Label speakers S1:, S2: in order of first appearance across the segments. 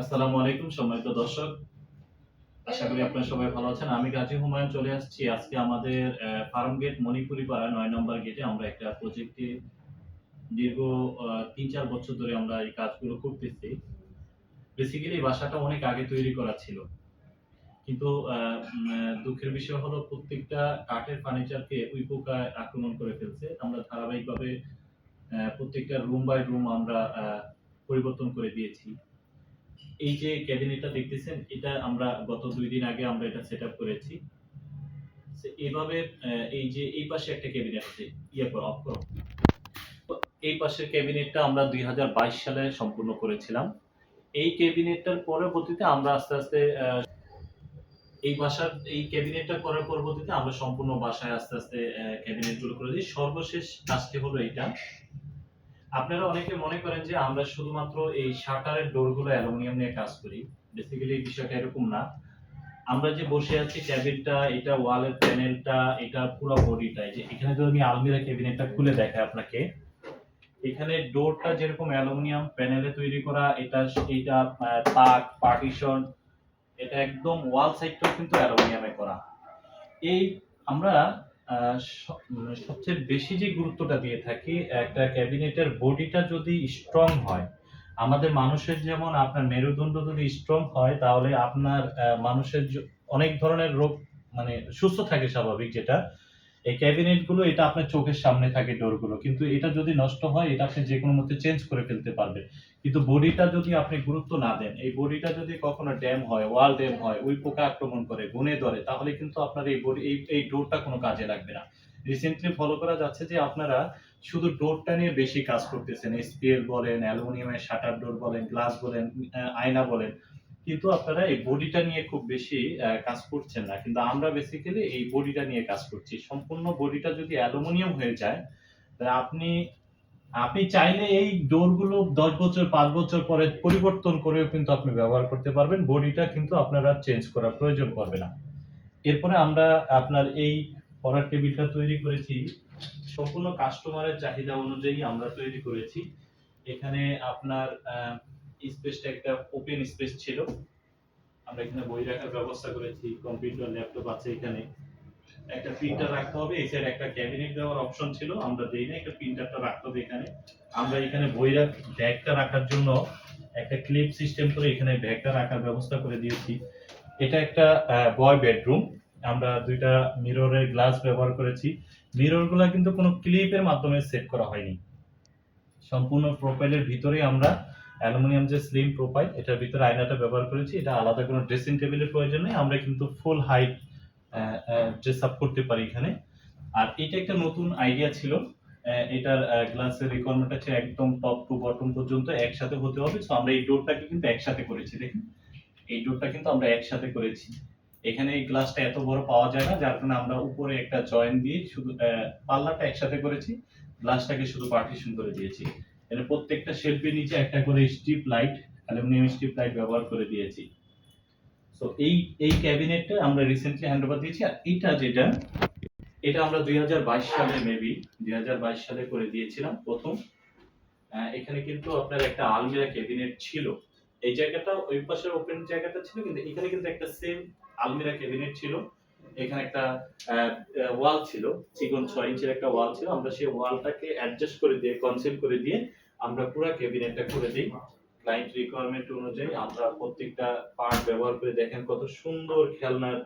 S1: আসসালামু আলাইকুম সম্মানিত দর্শক। আশা করি আপনারা সবাই ভালো আছেন। আমি গাজী হুমায়ুন চলে আসছি। আজকে আমাদের ফার্ম গেট মণিপুরি পাড়া নয় নম্বর গেটে আমরা একটা প্রজেক্টে দীর্ঘ তিন চার বছর ধরে আমরা এই কাজগুলো করতেছি। বেসিক্যালি বাসাটা অনেক আগে তৈরি করা ছিল। কিন্তু দুঃখের বিষয় হলো প্রত্যেকটা কাঠের ফার্নিচারকে উই পোকায় আক্রমণ করে ফেলছে। আমরা ধারাবাহিকভাবে প্রত্যেকটা রুম বাই রুম আমরা পরিবর্তন করে দিয়েছি। এই যে ক্যাবিনেটটা দেখতেছেন এটা আমরা গত দুই দিন আগে আমরা এটা সেট করেছি। So, এইভাবে এই যে এই পাশে একটা ক্যাবিনেট আছে ইয়ে করো অফ করো। এই পাশের ক্যাবিনেটটা আমরা দুই হাজার বাইশ সালে সম্পূর্ণ করেছিলাম। এই ক্যাবিনেটটার পরবর্তীতে আমরা আস্তে আস্তে এই বাসার এই ক্যাবিনেটটা করার পরবর্তীতে আমরা সম্পূর্ণ বাসায় আস্তে আস্তে ক্যাবিনেটগুলো করে দিই। সর্বশেষ কাজটি হলো এইটা। আপনারা অনেকে মনে করেন যে আমরা শুধুমাত্র এই শাটারের ডোরগুলো অ্যালুমিনিয়াম নিয়ে কাজ করি। বেসিক্যালি বিষয়টা এরকম না। আমরা যে বসে আছি, ক্যাবিনটা, এটা ওয়ালের প্যানেলটা, এটা পুরো বডিটা যে এখানে যদি আমি আলমিরা ক্যাবিনেটটা খুলে দেখাই আপনাকে, এখানে ডোরটা যেরকম অ্যালুমিনিয়াম প্যানেলে তৈরি করা, এটা এটা তাক, পার্টিশন, এটা একদম ওয়াল সাইডটাও কিন্তু অ্যালুমিনিয়ামে করা। এই আমরা মানে সবচেয়ে বেশি যে গুরুত্বটা দিয়ে থাকি, একটা ক্যাবিনেটের বডিটা যদি স্ট্রং হয়, আমাদের মানুষের যেমন আপনার মেরুদণ্ড যদি স্ট্রং হয়, তাহলে আপনার মানুষের অনেক ধরনের রোগ মানে সুস্থ থাকে স্বাভাবিক যেটা। এই ক্যাবিনেটগুলো এটা আপনার চোখের সামনে থাকে ডোরগুলো, কিন্তু এটা যদি নষ্ট হয়, এটা আপনি যে কোনো মধ্যে চেঞ্জ করে ফেলতে পারবেন। কিন্তু বডিটা যদি আপনি গুরুত্ব না দেন, এই বডিটা যদি কখনো ড্যাম হয়, ওয়াল ড্যাম হয়, ওই পোকা আক্রমণ করে, গুনে ধরে, তাহলে কিন্তু আপনার এই বডি, এই এই ডোরটা কোনো কাজে লাগবে না। রিসেন্টলি ফলো করা যাচ্ছে যে আপনারা শুধু ডোরটা নিয়ে বেশি কাজ করতেছেন এসপিএল বলেন, অ্যালুমিনিয়ামের শাটার ডোর বলেন, গ্লাস বলেন আয়না বলেন, কিন্তু আপনারা এই বডিটা নিয়ে খুব বেশি কাজ করছেন না। কিন্তু আমরা বেসিক্যালি এই বডিটা নিয়ে কাজ করছি। সম্পূর্ণ বডিটা যদি অ্যালুমিনিয়াম হয়ে যায় আপনি আপনি চাইলে এই ডোরগুলো দশ বছর, পাঁচ বছর পরে পরিবর্তন করেও কিন্তু আপনি ব্যবহার করতে পারবেন। বডিটা কিন্তু আপনারা চেঞ্জ করার প্রয়োজন পড়বে না। এরপরে আমরা আপনার এই পড়ার টেবিলটা তৈরি করেছি। সম্পূর্ণ কাস্টমারের চাহিদা অনুযায়ী আমরা তৈরি করেছি। এখানে আপনার স্পেসটা একটা ওপেন স্পেস ছিল। আমরা এখানে বই রাখার ব্যবস্থা করেছি কম্পিউটার ল্যাপটপ আছে এখানে। একটা প্রিন্টার রাখতে হবে, এই সাইড একটা ক্যাবিনেট দেওয়ার অপশন ছিল, আমরা দেই না একটা প্রিন্টারটা রাখতে হবে এখানে। আমরা এখানে বই ব্যাগটা রাখার জন্য একটা ক্লিপ সিস্টেম করে এখানে ব্যাগটা রাখার ব্যবস্থা করে দিয়েছি। এটা একটা বয় বেডরুম আমরা দুইটা মিররের গ্লাস ব্যবহার করেছি। মিররগুলো কিন্তু কোনো ক্লিপের মাধ্যমে সেট করা হয়নি। সম্পূর্ণ প্রোফাইলের ভিতরে আমরা অ্যালুমিনিয়াম যে স্লিম প্রোফাইল এটার ভিতরে আয়নাটা ব্যবহার করেছি। এটা আলাদা কোনো ড্রেসিং টেবিলের প্রয়োজন নেই, আমরা কিন্তু ফুল হাইট ড্রেস আপ করতে পারি এখানে। আর এটা একটা নতুন আইডিয়া ছিল। এটার গ্লাসের রিকোয়ারমেন্ট আছে একদম টপ টু বটম পর্যন্ত একসাথে হতে হবে। সো আমরা এই ডোরটাকে কিন্তু একসাথে করেছি, দেখুন। এই ডোরটা কিন্তু আমরা একসাথে করেছি। এখানে এই গ্লাসটা এত বড় পাওয়া যায় না, যার কারণে আমরা উপরে একটা জয়েন দিয়ে শুধু পাল্লাটা একসাথে করেছি। গ্লাসটাকে শুধু পার্টিশন করে দিয়েছি। এর প্রত্যেকটা শেলফের নিচে একটা করে strip light aluminium strip light ব্যবহার করে দিয়েছি। তো এই এই ক্যাবিনেটটা আমরা রিসেন্টলি হ্যান্ড ওভার দিয়েছি, আর এটা যেটা, এটা আমরা দুই সালে মেবি দুই সালে করে দিয়েছিলাম প্রথম। এখানে কিন্তু আপনার একটা আলমিরা ক্যাবিনেট ছিল। এই জায়গাটা, ওই পাশের ওপেন জায়গাটা ছিল, কিন্তু এখানে কিন্তু একটা সেম আলমিরা ক্যাবিনেট ছিল। এখানে একটা ওয়াল ছিল, চিকন ছয় ইঞ্চের একটা ওয়াল ছিল। আমরা সেই ওয়ালটাকে অ্যাডজাস্ট করে দিয়ে কনসেল করে দিয়ে আমরা পুরো ক্যাবিনেটটা করে দিই। ক্লায়েন্ট রিকোয়ারমেন্ট অনুযায়ী আমরা প্রত্যেকটা পার্ট ব্যবহার করে দেখেন কত সুন্দর খেলনার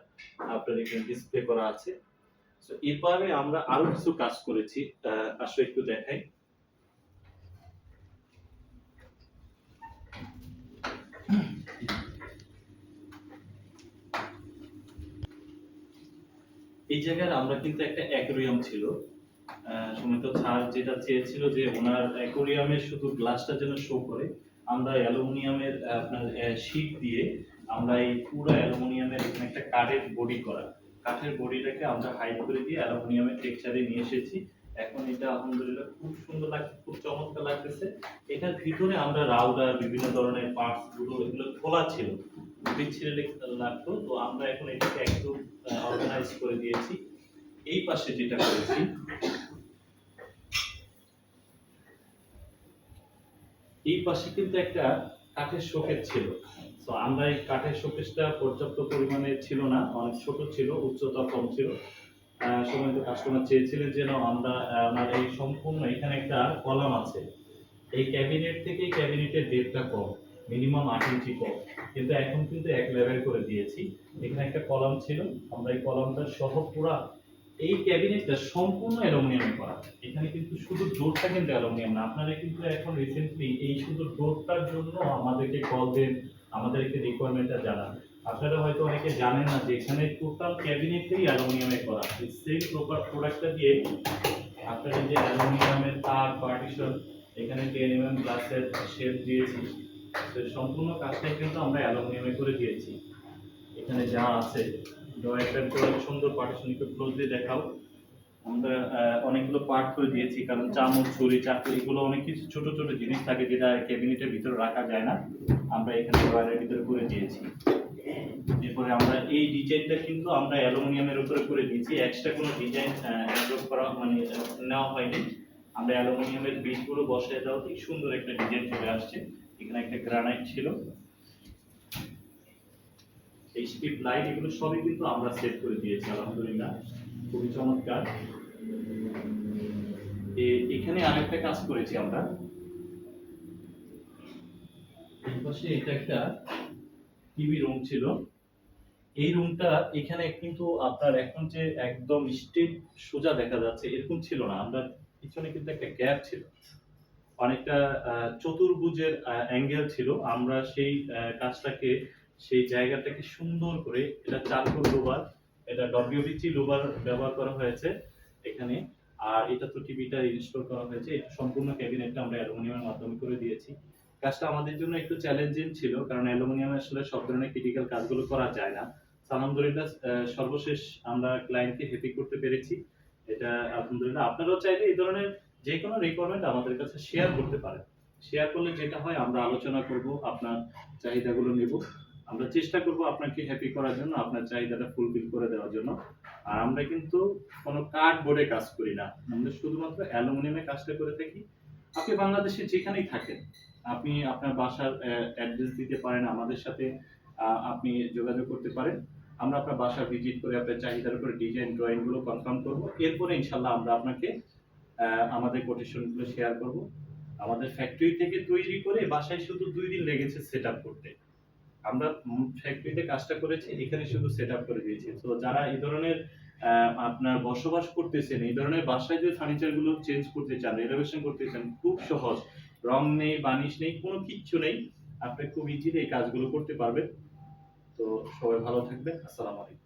S1: আপনার এখানে ডিসপ্লে করা আছে। তো এরপরে আমরা আরও কিছু কাজ করেছি আসলে একটু দেখাই। এই জায়গায় আমরা কিন্তু একটা অ্যাকোরিয়াম ছিল। সুমিত স্যার যেটা চেয়েছিল যে ওনার অ্যাকোরিয়ামের শুধু গ্লাসটা যেন শো করে আমরা অ্যালুমিনিয়ামের আপনার শীট দিয়ে আমরা এই পুরো অ্যালুমিনিয়ামের এখানে একটা কাঠের বডি করা। কাঠের বডিটাকে আমরা হাইড করে দিয়ে অ্যালুমিনিয়ামের টেক্সচারে নিয়ে এসেছি। এখন এটা আলহামদুলিল্লাহ খুব সুন্দর লাগছে, খুব চমৎকার লাগতেছে। এটার ভিতরে আমরা রাউডার বিভিন্ন ধরনের পার্টসগুলো, এগুলো খোলা ছিল। বিচ্ছিরে লাগতো। তো আমরা এখন এটাকে একদম অর্গানাইজ করে দিয়েছি। এই পাশে যেটা করেছি এই পাশে কিন্তু একটা কাঠের শোকেস ছিল। তো আমরা এই কাঠের শোকেসটা পর্যাপ্ত পরিমাণে ছিল না। অনেক ছোট ছিল উচ্চতা কম ছিল। আহ, সময় কাস্টমার চেয়েছিলেন যেন আমরা আমার এই সম্পূর্ণ এখানে একটা কলাম আছে। এই ক্যাবিনেট থেকে ক্যাবিনেটের ডেটটা কম মিনিমাম আট ইঞ্চি কম। কিন্তু এখন কিন্তু এক লেভেল করে দিয়েছি। এখানে একটা কলাম ছিল। আমরা এই কলামটা সহ পুরা এই ক্যাবিনেটটা সম্পূর্ণ অ্যালুমিনিয়ামে করা। এখানে কিন্তু শুধু ডোরটা কিন্তু অ্যালুমিনিয়াম না, আপনারা কিন্তু এখন রিসেন্টলি এই শুধু ডোরটার জন্য আমাদেরকে কল দেন, আমাদেরকে রিকোয়ারমেন্টটা জানান। আপনারা হয়তো অনেকে জানেন না যে এখানে টোটাল ক্যাবিনেটটাই অ্যালুমিনিয়ামে করা সেম প্রপার প্রোডাক্টটা দিয়ে আপনারা যে অ্যালুমিনিয়ামের তার পার্টিশন এখানে টেন এমএম গ্লাসের শেপ দিয়েছি সম্পূর্ণ কাজটাই কিন্তু আমরা অ্যালুমিনিয়ামে করে দিয়েছি। এখানে যা আছে সুন্দর পার্টিশন একটু ক্লোজলি দেখাও। আমরা অনেকগুলো পার্ট করে দিয়েছি, কারণ চামচ, ছুরি, চাকু, এগুলো অনেক কিছু ছোট ছোট জিনিস থাকে যেটা ক্যাবিনেটের ভিতরে রাখা যায় না। আমরা এখানে ড্রয়ারের ভিতরে করে দিয়েছি। এরপরে আমরা এই ডিজাইনটা কিন্তু আমরা অ্যালুমিনিয়ামের উপরে করে দিয়েছি। এক্সট্রা কোনো ডিজাইন অ্যাড্রপ করা মানে নেওয়া হয়নি। আমরা অ্যালুমিনিয়ামের বিটগুলো বসিয়ে দেওয়া ঠিক সুন্দর একটা ডিজাইন চলে আসছে। এখানে একটা গ্রানাইট ছিল। এই স্ট্রিপ লাইট এগুলো সবই কিন্তু আমরা সেট করে দিয়েছি, আলহামদুলিল্লাহ। খুবই চমৎকার। এখানে আরেকটা কাজ করেছি আমরা। পাশে এটা একটা টিভি রুম ছিল। এই রুমটা এখানে কিন্তু আপনার এখন যে একদম স্ট্রেট সোজা দেখা যাচ্ছে, এরকম ছিল না। আমরা পিছনে কিন্তু একটা গ্যাপ ছিল। অনেকটা চতুর্ভুজের অ্যাঙ্গেল ছিল। আমরা সেই কাজটাকে সেই জায়গাটাকে সুন্দর করে, এটা চারকোল লোবার, এটা ডব্লিউবিসি লোবার ব্যবহার করা হয়েছে এখানে। আর এটা তো টিভিটা ইনস্টল করা হয়েছে, এটা সম্পূর্ণ ক্যাবিনেটটা আমরা অ্যালুমিনিয়ামের মাধ্যমে করে দিয়েছি। কাজটা আমাদের জন্য একটু চ্যালেঞ্জিং ছিল, কারণ অ্যালুমিনিয়ামে আসলে সব ধরনের ক্রিটিক্যাল কাজগুলো করা যায় না। আলহামদুলিল্লাহ সর্বশেষ আমরা ক্লায়েন্টকে হ্যাপি করতে পেরেছি। এটা আলহামদুলিল্লাহ। আপনারাও চাইলে এই ধরনের যে কোনো রিকোয়ারমেন্ট আমাদের কাছে শেয়ার করতে পারেন। শেয়ার করলে যেটা হয়, আমরা আলোচনা করব, আপনার চাহিদাগুলো নেব। আমরা চেষ্টা করব আপনাকে হ্যাপি করার জন্য, আপনার চাহিদাটা ফুলফিল করে দেওয়ার জন্য। আর আমরা কিন্তু কোনো কার্ড বোর্ডে কাজ করি না। আমরা শুধুমাত্র অ্যালুমিনিয়ামে কাজটা করে থাকি। আপনি বাংলাদেশে যেখানেই থাকেন, আপনি আপনার বাসার অ্যাড্রেস দিতে পারেন, আমাদের সাথে আপনি যোগাযোগ করতে পারেন। আমরা আপনার বাসা ভিজিট করে, আপনার চাহিদার উপরে ডিজাইন ড্রয়িংগুলো কনফার্ম করব। এরপরে ইনশাল্লাহ আমরা আপনাকে আমাদের কোটেশনগুলো শেয়ার করব। আমাদের ফ্যাক্টরি থেকে তৈরি করে বাসায় শুধু দুই দিন লেগেছে সেট করতে। আমরা ফ্যাক্টরিতে কাজটা করেছি, এখানে শুধু সেট আপ করে দিয়েছি। তো যারা এই ধরনের আপনার বসবাস করতেছেন, এই ধরনের বাসায় যে ফার্নিচারগুলো চেঞ্জ করতে চান রেনোভেশন করতে চান, খুব সহজ। রং নেই, বানিশ নেই, কোনো কিচ্ছু নেই। আপনি খুব ইজিলি এই কাজগুলো করতে পারবেন। তো সবাই ভালো থাকবেন। আসসালামু আলাইকুম।